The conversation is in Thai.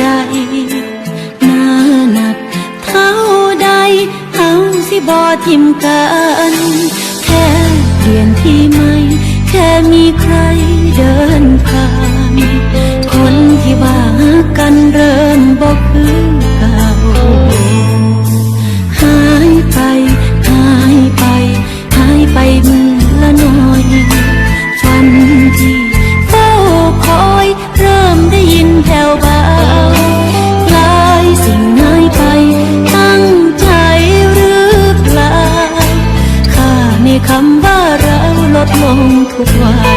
หน้าหนักเท่าใดเฮาสิบอทิมกัน แค่เปลี่ยนที่ไม่ แค่มีใครเดินผ่าน คนที่ว่ากันเริ่ม ここ。